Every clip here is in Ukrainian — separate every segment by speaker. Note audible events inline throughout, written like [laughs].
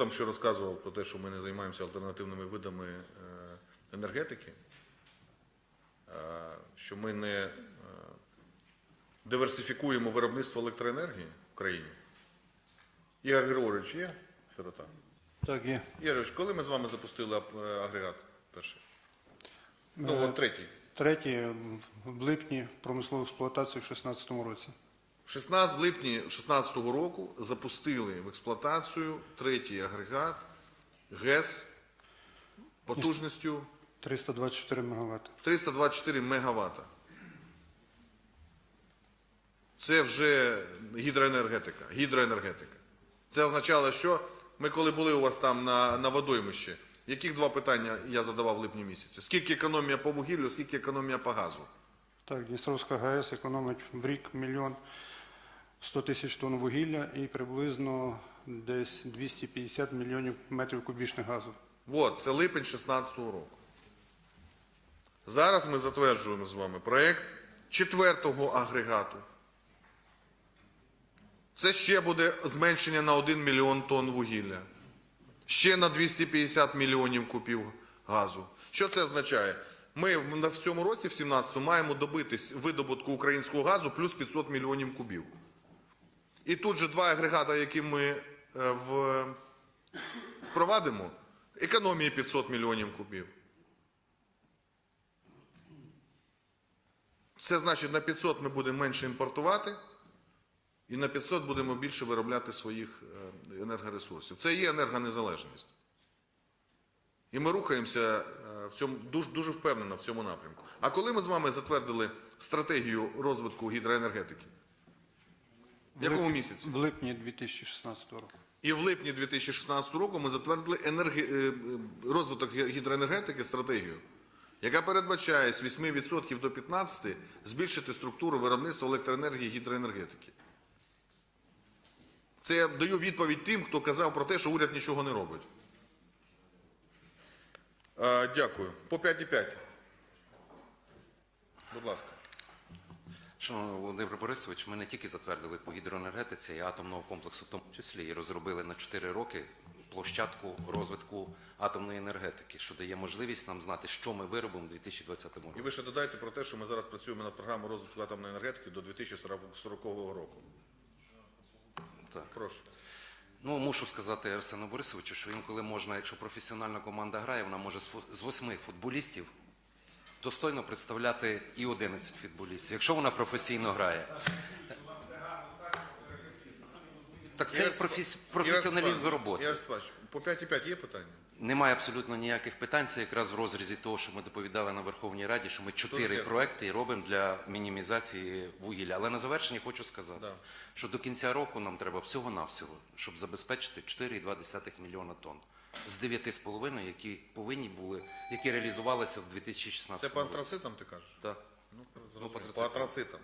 Speaker 1: Там що розказував про те, що ми не займаємося альтернативними видами е, енергетики, е, що ми не е, диверсифікуємо виробництво електроенергії в країні. Ігор Григорович є сирота?
Speaker 2: Так, є.
Speaker 1: Ігор Григорович, коли ми з вами запустили агрегат перший? Ну, от третій.
Speaker 2: Третє в липні промислову експлуатацію в 2016 році.
Speaker 1: В липні 2016 року запустили в експлуатацію третій агрегат ГЕС потужністю
Speaker 2: 324 МВт.
Speaker 1: 324 мегаватта. Це вже гідроенергетика. Гідроенергетика. Це означало, що ми коли були у вас там на, на водоймищі, яких два питання я задавав в липні місяці? Скільки економія по вугіллю, скільки економія по газу?
Speaker 2: Так, Дністровська ГАЕС економить в рік мільйон 100 тисяч тонн вугілля і приблизно десь 250 мільйонів метрів кубічних газу.
Speaker 1: От, це липень 2016 року. Зараз ми затверджуємо з вами проєкт четвертого агрегату. Це ще буде зменшення на 1 мільйон тонн вугілля. Ще на 250 мільйонів кубів газу. Що це означає? Ми в цьому році, в 17-му, маємо добитись видобутку українського газу плюс 500 мільйонів кубів. І тут же два агрегати, які ми е, впровадимо, економії 500 мільйонів кубів. Це значить, на 500 ми будемо менше імпортувати, і на 500 будемо більше виробляти своїх е, енергоресурсів. Це є енергонезалежність. І ми рухаємося е, в цьому дуже, дуже впевнено в цьому напрямку. А коли ми з вами затвердили стратегію розвитку гідроенергетики? В якому місяці?
Speaker 2: В липні 2016 року.
Speaker 1: І в липні 2016 року ми затвердили енергі... е, е, розвиток гідроенергетики стратегію, яка передбачає з 8% до 15% збільшити структуру виробництва електроенергії і гідроенергетики. Це я даю відповідь тим, хто казав про те, що уряд нічого не робить. Е, дякую. По 5,5. Будь ласка.
Speaker 3: Шановний Володимир Борисович, ми не тільки затвердили по гідроенергетиці і атомного комплексу, в тому числі і розробили на 4 роки площадку розвитку атомної енергетики, що дає можливість нам знати, що ми виробимо в 2020
Speaker 1: І ви ще додайте про те, що ми зараз працюємо над програмою розвитку атомної енергетики до 2040 року.
Speaker 3: Так.
Speaker 1: Прошу.
Speaker 3: Ну, мушу сказати Арсену Борисовичу, що інколи можна, якщо професіональна команда грає, вона може з восьми футболістів достойно представляти і 11 футболістів, якщо вона професійно грає. Так це і професі- професіоналізм роботи.
Speaker 1: Ігор Степанович, по 5,5 є питання?
Speaker 3: Немає абсолютно ніяких питань. Це якраз в розрізі того, що ми доповідали на Верховній Раді, що ми чотири
Speaker 1: Дуже
Speaker 3: проекти робимо для мінімізації вугілля. Але на завершення хочу сказати,
Speaker 1: Да.
Speaker 3: що до кінця року нам треба всього-навсього, щоб забезпечити 4,2 мільйона тонн з 9,5, які повинні були, які реалізувалися в 2016
Speaker 1: Це по
Speaker 3: році.
Speaker 1: антрацитам ти кажеш?
Speaker 3: Так.
Speaker 1: Ну,
Speaker 3: по
Speaker 1: зрозуміло. по антрацитам.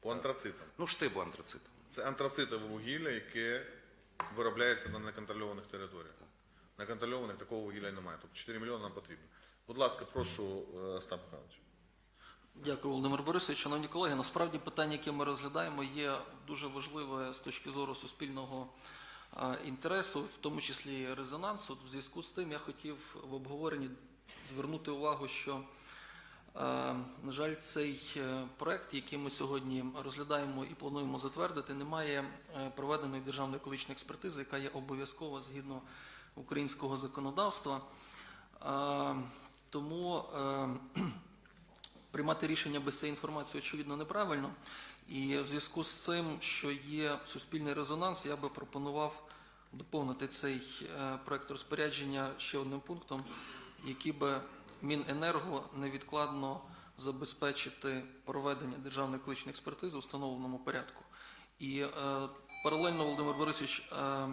Speaker 1: По антрацитам.
Speaker 3: Ну, штибу антрациту.
Speaker 1: Це антрацитове вугілля, яке виробляється на неконтрольованих територіях. На контрольованих такого вугілля немає. Тобто 4 мільйони нам потрібно. Будь ласка, прошу, е, Остап Михайлович.
Speaker 4: Дякую, Володимир Борисович. Шановні колеги, насправді питання, яке ми розглядаємо, є дуже важливе з точки зору суспільного інтересу, в тому числі резонансу. В зв'язку з тим я хотів в обговоренні звернути увагу, що, е, на жаль, цей е, проект, який ми сьогодні розглядаємо і плануємо затвердити, не має е, проведеної державної екологічної експертизи, яка є обов'язкова згідно українського законодавства. Тому приймати рішення без цієї інформації, очевидно, неправильно. І в зв'язку з цим, що є суспільний резонанс, я би пропонував доповнити цей е, проект розпорядження ще одним пунктом, який би Міненерго невідкладно забезпечити проведення державної екологічної експертизи у встановленому порядку. І е, паралельно, Володимир Борисович, е,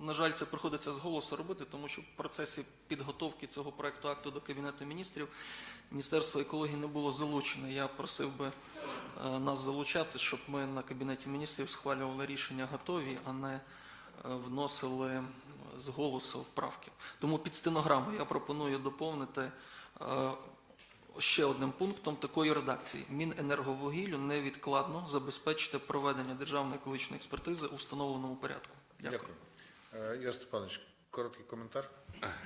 Speaker 4: на жаль, це приходиться з голосу робити, тому що в процесі підготовки цього проекту акту до Кабінету міністрів Міністерство екології не було залучене. Я просив би е, нас залучати, щоб ми на Кабінеті міністрів схвалювали рішення готові, а не е, вносили з голосу вправки. Тому під стенограму я пропоную доповнити е, ще одним пунктом такої редакції: Міненерговугіллю невідкладно забезпечити проведення державної екологічної експертизи у встановленому порядку. Дякую.
Speaker 1: Дякую. Е, Ігор Степанович, короткий коментар.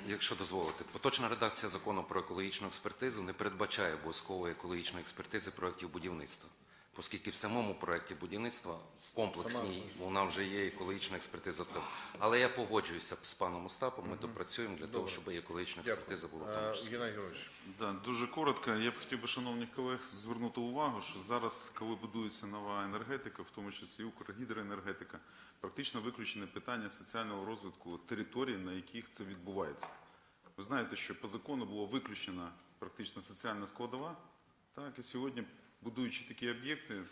Speaker 3: Якщо дозволите, поточна редакція закону про екологічну експертизу не передбачає обов'язкової екологічної експертизи проєктів будівництва, оскільки в самому проєкті будівництва в комплексній вона вже є екологічна експертиза. Там. Але я погоджуюся з паном Остапом, ми допрацюємо для того, щоб екологічна експертиза була
Speaker 1: Е,
Speaker 3: числі.
Speaker 1: Геннадій Георгійович.
Speaker 5: Да, дуже коротко. Я б хотів би, шановних колег, звернути увагу, що зараз, коли будується нова енергетика, в тому числі Укргідроенергетика, практично виключене питання соціального розвитку територій, на яких це відбувається. Ви знаєте, що по закону було виключена практично соціальна складова, так, і сьогодні, будуючи такі об'єкти,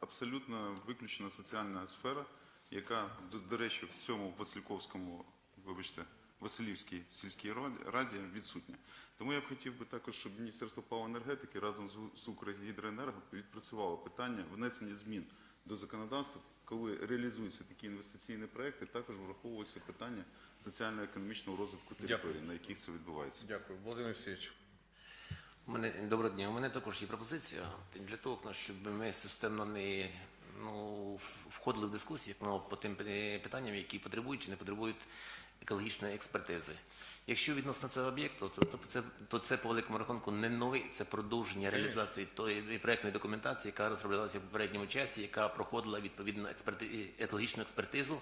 Speaker 5: абсолютно виключена соціальна сфера, яка, до, до речі, в цьому Васильковському, вибачте, Василівській сільській раді, відсутня. Тому я б хотів би також, щоб Міністерство палива енергетики разом з, Укргідроенерго відпрацювало питання внесення змін до законодавства, коли реалізуються такі інвестиційні проекти, також враховується питання соціально-економічного розвитку території, на яких це відбувається.
Speaker 1: Дякую. Володимир Олексійович.
Speaker 6: Мене доброго дня. У мене також є пропозиція для того, ну, щоб ми системно не ну, входили в дискусії ну, по тим питанням, які потребують чи не потребують екологічної експертизи. Якщо відносно цього об'єкту, то, то, це, то це по великому рахунку не новий, це продовження реалізації тої проектної документації, яка розроблялася в попередньому часі, яка проходила відповідну експерти, екологічну експертизу.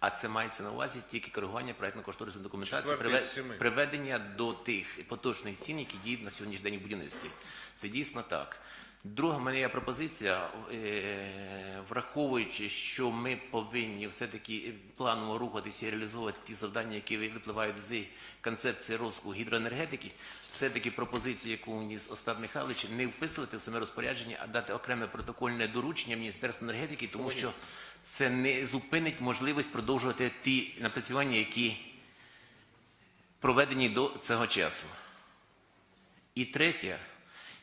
Speaker 6: А це мається на увазі тільки коригування проектно-кошторисної документації,
Speaker 1: Четвертий
Speaker 6: приве- приведення до тих поточних цін, які діють на сьогоднішній день в будівництві. Це дійсно так. Друга моя пропозиція, е, враховуючи, що ми повинні все-таки планово рухатися і реалізовувати ті завдання, які випливають з концепції розвитку гідроенергетики, все-таки пропозиція, яку вніс Остап Михайлович, не вписувати в саме розпорядження, а дати окреме протокольне доручення Міністерству енергетики, тому що це не зупинить можливість продовжувати ті напрацювання, які проведені до цього часу. І третє,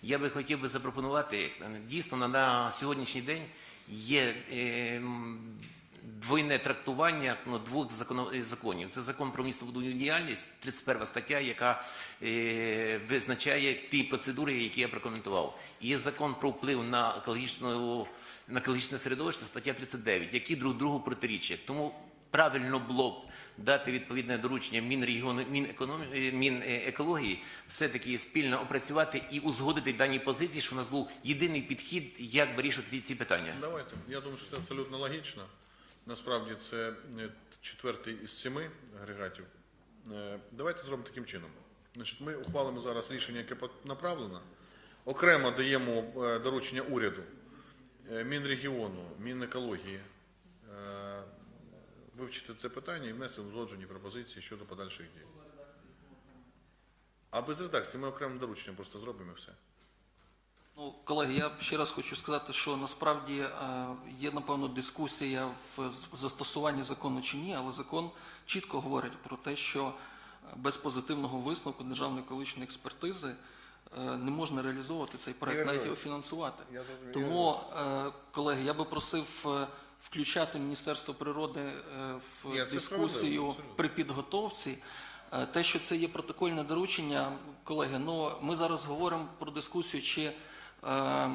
Speaker 6: я би хотів би запропонувати, дійсно на, на сьогоднішній день є е, двойне трактування ну, двох е, законів. Це закон про містобудівну діяльність, 31 стаття, яка е, визначає ті процедури, які я прокоментував. І є закон про вплив на екологічну на екологічне середовище, стаття 39, які друг другу протирічать. Тому правильно було б дати відповідне доручення Мінрегіону, Мінекономі- е, Мінекології, все-таки спільно опрацювати і узгодити дані позиції, щоб у нас був єдиний підхід, як вирішувати ці питання.
Speaker 1: Давайте. Я думаю, що це абсолютно логічно. Насправді це е, четвертий із семи агрегатів. Е, Давайте зробимо таким чином. Значить, ми ухвалимо зараз рішення, яке направлено. Окремо даємо доручення уряду, Мінрегіону, Мінекології вивчити це питання і внести узгоджені пропозиції щодо подальших дій. А без редакції ми окремим дорученням просто зробимо і все.
Speaker 4: Ну, колеги, я ще раз хочу сказати, що насправді е, є, напевно, дискусія в застосуванні закону чи ні, але закон чітко говорить про те, що е, без позитивного висновку державної екологічної експертизи е, не можна реалізовувати цей проект, навіть його фінансувати.
Speaker 1: я.
Speaker 4: Тому, колеги, я би просив включати Міністерство природи е, в
Speaker 1: Ні, це
Speaker 4: дискусію
Speaker 1: справедливо,
Speaker 4: при підготовці. Е, Те, що це є протокольне доручення, колеги, ну ми зараз говоримо про дискусію, чи е,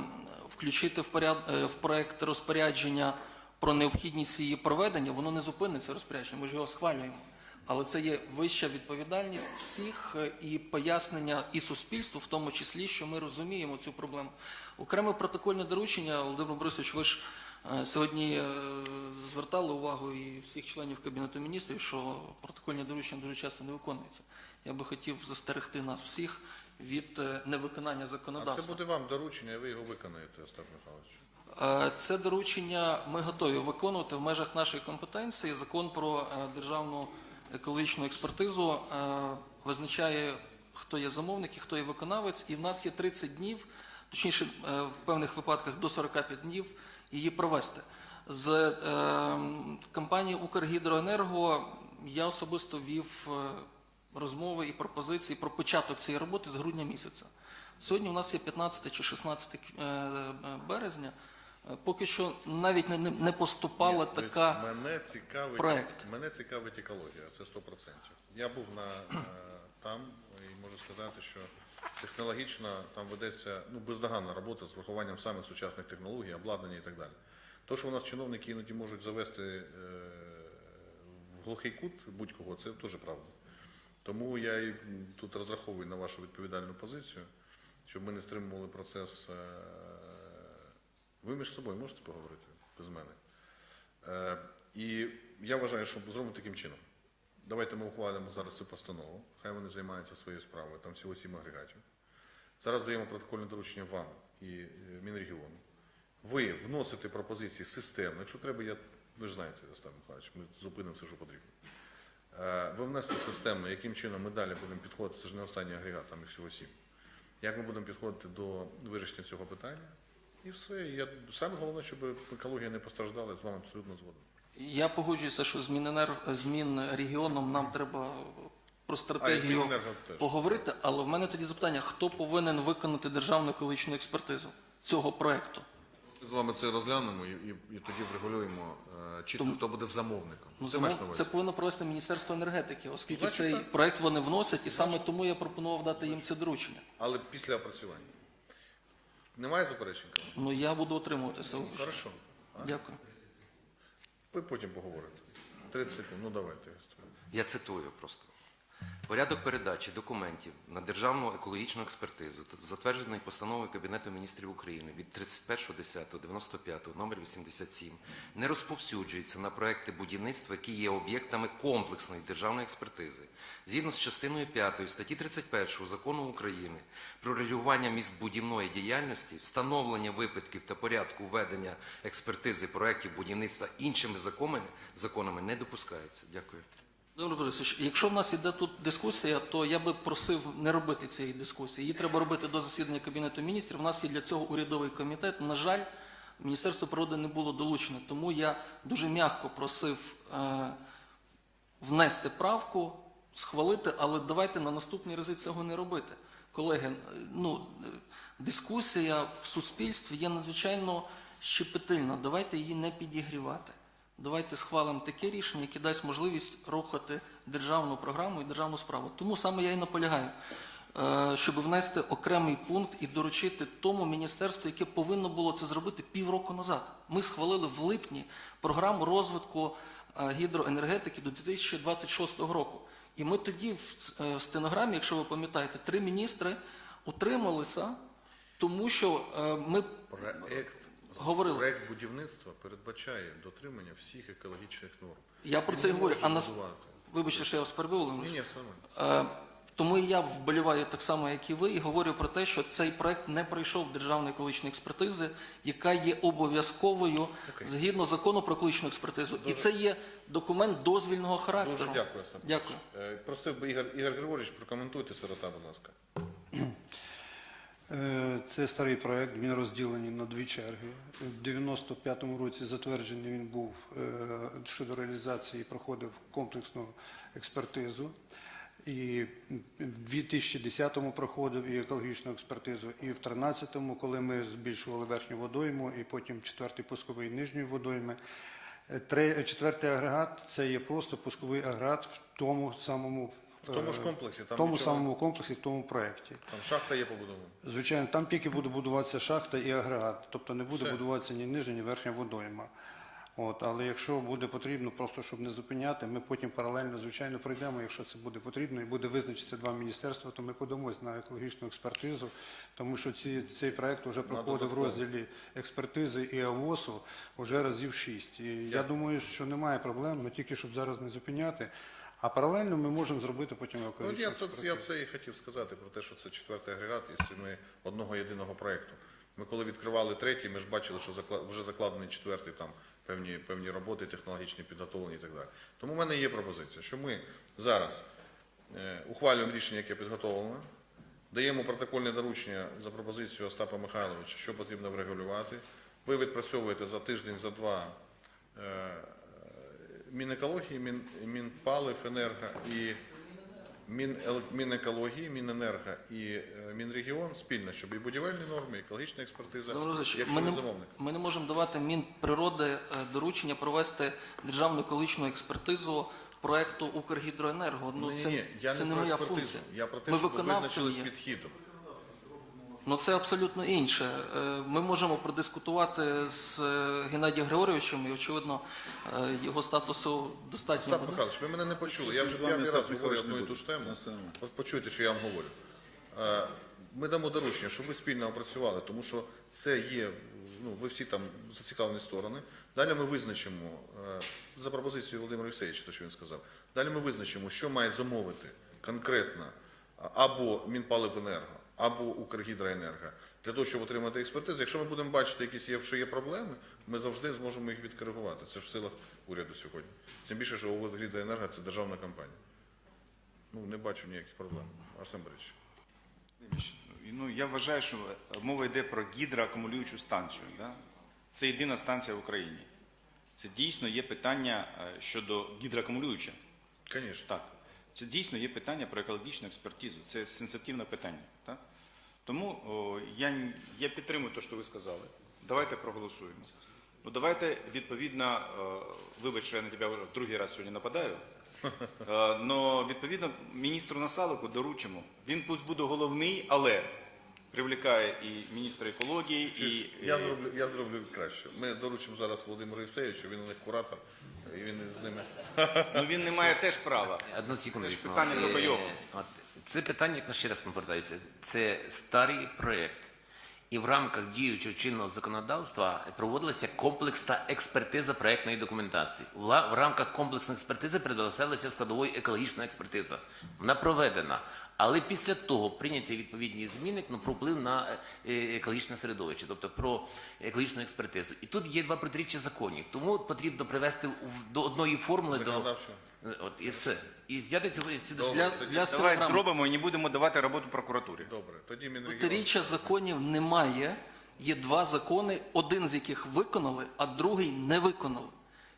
Speaker 4: включити в, поряд, е, в проект розпорядження про необхідність її проведення, воно не зупиниться розпорядження, ми ж його схвалюємо. Але це є вища відповідальність всіх е, і пояснення і суспільству, в тому числі, що ми розуміємо цю проблему. Окреме протокольне доручення, Володимир Борисович, ви ж сьогодні е, звертали увагу і всіх членів Кабінету міністрів, що протокольні доручення дуже часто не виконуються. Я би хотів застерегти нас всіх від е, невиконання
Speaker 1: А
Speaker 4: законодавства.
Speaker 1: це буде вам доручення, і ви його виконаєте, Остап Михайлович.
Speaker 4: Е, Це доручення ми готові виконувати в межах нашої компетенції. Закон про е, державну екологічну експертизу е, визначає, хто є замовник і хто є виконавець, і в нас є 30 днів, точніше, е, в певних випадках до 45 днів її провести. З е, компанією Укргідроенерго я особисто вів е, розмови і пропозиції про початок цієї роботи з грудня місяця. Сьогодні у нас є 15 чи 16 е, е, березня. Поки що навіть не, не- поступала
Speaker 1: Ні,
Speaker 4: така.
Speaker 1: мене цікавить,
Speaker 4: проект.
Speaker 1: Мене цікавить екологія, це 100%. Я був на, там і можу сказати, що технологічно там ведеться ну, бездоганна робота з врахуванням самих сучасних технологій, обладнання і так далі. То, що у нас чиновники іноді можуть завести е, в глухий кут будь-кого, це теж правда. Тому я і тут розраховую на вашу відповідальну позицію, щоб ми не стримували процес. е, Ви між собою можете поговорити без мене. Е, І я вважаю, що зробимо таким чином. Давайте ми ухвалимо зараз цю постанову, хай вони займаються своєю справою, там всього сім агрегатів. Зараз даємо протокольне доручення вам і е, Мінрегіону. Ви вносите пропозиції системно. Якщо треба, я, ви ж знаєте, Остап Михайлович, ми зупинимо все, що потрібно. Е, Ви внести системно, яким чином ми далі будемо підходити, це ж не останній агрегат, там їх всього сім. Як ми будемо підходити до вирішення цього питання? І все. Я, саме головне, щоб екологія не постраждала, з вами абсолютно згоден.
Speaker 4: Я погоджуюся, що з Міненер- з Мінрегіоном нам треба про стратегію
Speaker 1: Міненерго теж.
Speaker 4: поговорити, але в мене тоді запитання, хто повинен виконати державну екологічну експертизу цього проекту?
Speaker 1: З вами це розглянемо і, і, і тоді врегулюємо е, чітко,
Speaker 4: Тому-
Speaker 1: хто буде замовником.
Speaker 4: Ну,
Speaker 1: це
Speaker 4: замов-
Speaker 1: маєш на увазі?
Speaker 4: це повинно провести Міністерство енергетики, оскільки
Speaker 1: Значить,
Speaker 4: цей
Speaker 1: так.
Speaker 4: проект вони вносять, і саме тому я пропонував дати їм це доручення.
Speaker 1: Але після опрацювання. Немає заперечень?
Speaker 4: Ну я буду отримуватися.
Speaker 1: Хорошо.
Speaker 4: Дякую.
Speaker 1: Ви потім поговорите. 30 секунд, ну давайте.
Speaker 3: Я цитую просто. Порядок передачі документів на державну екологічну експертизу, затверджений постановою Кабінету міністрів України від 31.10.95 номер 87, не розповсюджується на проекти будівництва, які є об'єктами комплексної державної експертизи. Згідно з частиною 5 статті 31 Закону України про регулювання містобудівної діяльності, встановлення випадків та порядку ведення експертизи проектів будівництва іншими законами, законами не допускається. Дякую.
Speaker 4: Володимир Борисович, якщо в нас іде тут дискусія, то я би просив не робити цієї дискусії. Її треба робити до засідання Кабінету міністрів. У нас є для цього урядовий комітет. На жаль, Міністерство природи не було долучено. Тому я дуже м'яко просив е, внести правку, схвалити, але давайте на наступний рази цього не робити. Колеги, е, ну, е, дискусія в суспільстві є надзвичайно щепетильна. Давайте її не підігрівати. Давайте схвалимо таке рішення, яке дасть можливість рухати державну програму і державну справу. Тому саме я і наполягаю, е, щоб внести окремий пункт і доручити тому міністерству, яке повинно було це зробити півроку назад. Ми схвалили в липні програму розвитку е, гідроенергетики до 2026 року. І ми тоді в е, стенограмі, якщо ви пам'ятаєте, три міністри утрималися, тому що ми
Speaker 1: Проект,
Speaker 4: Говорили.
Speaker 1: проект будівництва передбачає дотримання всіх екологічних норм.
Speaker 4: Я про це і говорю. А нас вибачте, що я вас перебив, Володимир
Speaker 1: Ні, ні, саме.
Speaker 4: Е, Тому і я вболіваю так само, як і ви, і говорю про те, що цей проект не пройшов державної екологічної експертизи, яка є обов'язковою згідно закону про екологічну експертизу. І це є документ дозвільного характеру.
Speaker 1: Дуже дякую, Остап.
Speaker 4: Дякую.
Speaker 1: Е, Просив би Ігор, Ігор Григорович, прокоментуйте сирота, будь ласка.
Speaker 2: Е, Це старий проект, він розділений на дві черги. У 95-му році затверджений він був е, щодо реалізації, проходив комплексну експертизу. І в 2010-му проходив і екологічну експертизу, і в 2013-му, коли ми збільшували верхню водойму, і потім четвертий пусковий нижньої водойми. Четвертий агрегат це є просто пусковий агрегат в тому самому
Speaker 1: В тому ж комплексі, там
Speaker 2: в тому
Speaker 1: нічого-
Speaker 2: самому комплексі, в тому проєкті.
Speaker 1: Там шахта є побудована.
Speaker 2: Звичайно, там тільки буде будуватися шахта і агрегат, тобто не буде
Speaker 1: Все.
Speaker 2: будуватися ні нижня, ні верхня водойма. От, але якщо буде потрібно, просто щоб не зупиняти, ми потім паралельно, звичайно, пройдемо, якщо це буде потрібно, і буде визначитися два міністерства, то ми подамось на екологічну експертизу, тому що ці, цей проект вже проходив в розділі експертизи і АВОСу вже разів шість. І я думаю, що немає проблем, але тільки щоб зараз не зупиняти. А паралельно ми можемо зробити потім
Speaker 1: Ну, я, це, я це і хотів сказати про те, що це четвертий агрегат із семи одного єдиного проєкту. Ми коли відкривали третій, ми ж бачили, що вже закладений четвертий, там певні, певні роботи технологічні підготовлені і так далі. Тому в мене є пропозиція, що ми зараз е, ухвалюємо рішення, яке підготовлено, даємо протокольне доручення за пропозицією Остапа Михайловича, що потрібно врегулювати. Ви відпрацьовуєте за тиждень, за два е, Мінекології, Мін, Мінпалив, Енерго і Мін, Мінекології, Міненерго і е, Мінрегіон спільно, щоб і будівельні норми, і екологічна експертиза,
Speaker 4: Борисович,
Speaker 1: якщо
Speaker 4: ми, не,
Speaker 1: замовник.
Speaker 4: ми не можемо давати Мінприроди е, доручення провести державну екологічну експертизу проекту Укргідроенерго. Ну,
Speaker 1: Ні,
Speaker 4: це,
Speaker 1: ні, я
Speaker 4: це
Speaker 1: не про експертизу,
Speaker 4: функція.
Speaker 1: я про те,
Speaker 4: ми
Speaker 1: щоб ви визначились
Speaker 4: є.
Speaker 1: підхідом.
Speaker 4: Ну це абсолютно інше. Е, Ми можемо продискутувати з е, Геннадієм Григоровичем, і очевидно, е, його статусу достатньо
Speaker 1: Остап. Михайлович, ви мене не почули. Я вже п'ятий раз говорю одну і ту ж тему. От почуйте, що я вам говорю. Ми дамо доручення, щоб ви спільно опрацювали, тому що це є, ну, ви всі там зацікавлені сторони. Далі ми визначимо, за пропозицією Володимира Євсеєвича, те, що він сказав, далі ми визначимо, що має замовити конкретно або Мінпаливенерго, або Укргідроенерго, для того, щоб отримати експертизу. Якщо ми будемо бачити, якісь є, що є проблеми, ми завжди зможемо їх відкоригувати. Це ж в силах уряду сьогодні. Тим більше, що Укргідроенерго – це державна компанія. Ну, не бачу ніяких проблем. Арсен Борисович.
Speaker 7: Ну, я вважаю, що мова йде про гідроакумулюючу станцію. Да? Це єдина станція в Україні. Це дійсно є питання е, щодо гідроакумулююча.
Speaker 1: Звісно.
Speaker 7: Так. Це дійсно є питання про екологічну експертизу. Це сенситивне питання. Так? Тому о, я, я підтримую те, що ви сказали. Давайте проголосуємо. Ну давайте відповідно, вибач, що я на тебе другий раз сьогодні нападаю. Але відповідно міністру Насалику доручимо. Він пусть буде головний, але привлікає і міністра екології, і
Speaker 1: Я зроблю, я зроблю краще. Ми доручимо зараз Володимиру Євсеєвичу, він у них куратор, і він з ними. [laughs]
Speaker 7: ну він не має теж права.
Speaker 6: Одну секунду.
Speaker 7: Це ж питання
Speaker 6: Е,
Speaker 7: до
Speaker 6: от, Це питання, як ще раз повертаюся, це старий проєкт. І в рамках діючого чинного законодавства проводилася комплексна експертиза проєктної документації. В рамках комплексної експертизи передбачалася складовою екологічна експертиза. Вона проведена. Але після того прийняті відповідні зміни ну, про вплив на е, екологічне середовище, тобто про екологічну експертизу. І тут є два протиріччя законів. Тому потрібно привести до одної формули до. От і все. І зняти цю, цю
Speaker 1: Добре.
Speaker 4: Для,
Speaker 1: Тоді
Speaker 4: для
Speaker 7: Давай
Speaker 4: стенограми.
Speaker 7: зробимо і не будемо давати роботу прокуратурі.
Speaker 1: Добре, тоді Мінрегіон.
Speaker 4: Протиріччя законів немає. Є два закони, один з яких виконали, а другий не виконали.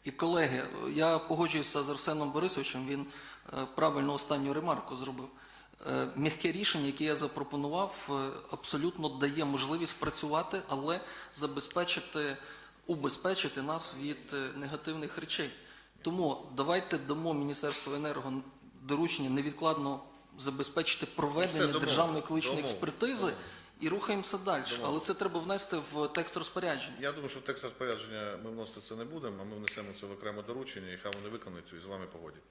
Speaker 4: І колеги, я погоджуюся з Арсеном Борисовичем, він е, правильно останню ремарку зробив. Е, М'яке рішення, яке я запропонував, е, абсолютно дає можливість працювати, але забезпечити, убезпечити нас від е, негативних речей. Тому давайте дамо Міністерству енерго доручення невідкладно забезпечити проведення державної екологічної
Speaker 1: домовились,
Speaker 4: експертизи і рухаємося далі. Але це треба внести в текст розпорядження.
Speaker 1: Я думаю, що в текст розпорядження ми вносити це не будемо, а ми внесемо це в окреме доручення, і хай вони виконують і з вами погодять.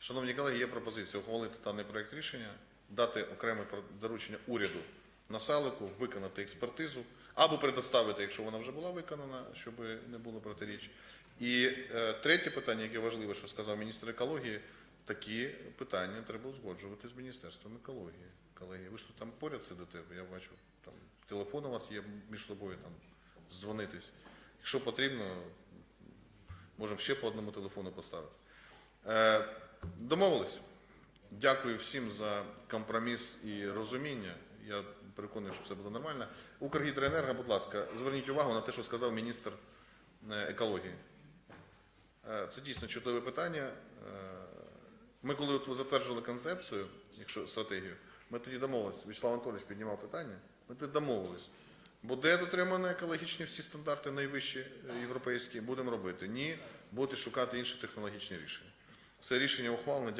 Speaker 1: Шановні колеги, є пропозиція ухвалити даний проект рішення, дати окреме доручення уряду на салику, виконати експертизу, або предоставити, якщо вона вже була виконана, щоб не було протиріч. І е, третє питання, яке важливе, що сказав міністр екології, такі питання треба узгоджувати з Міністерством екології. Колеги, ви ж тут там поряд сидите, я бачу, там телефон у вас є між собою там дзвонитись. Якщо потрібно, можемо ще по одному телефону поставити. Е, домовились. Дякую всім за компроміс і розуміння. Я переконаний, що все буде нормально. Укргідроенерго, будь ласка, зверніть увагу на те, що сказав міністр е, екології. Е, Це дійсно чудове питання. Е, Ми коли от затверджували концепцію, якщо стратегію, ми тоді домовилися. Вячеслав Анатолійович піднімав питання. Ми тоді домовились. Буде дотримано екологічні всі стандарти найвищі е, європейські, будемо робити. Ні, будете шукати інші технологічні рішення. Це рішення ухвалено.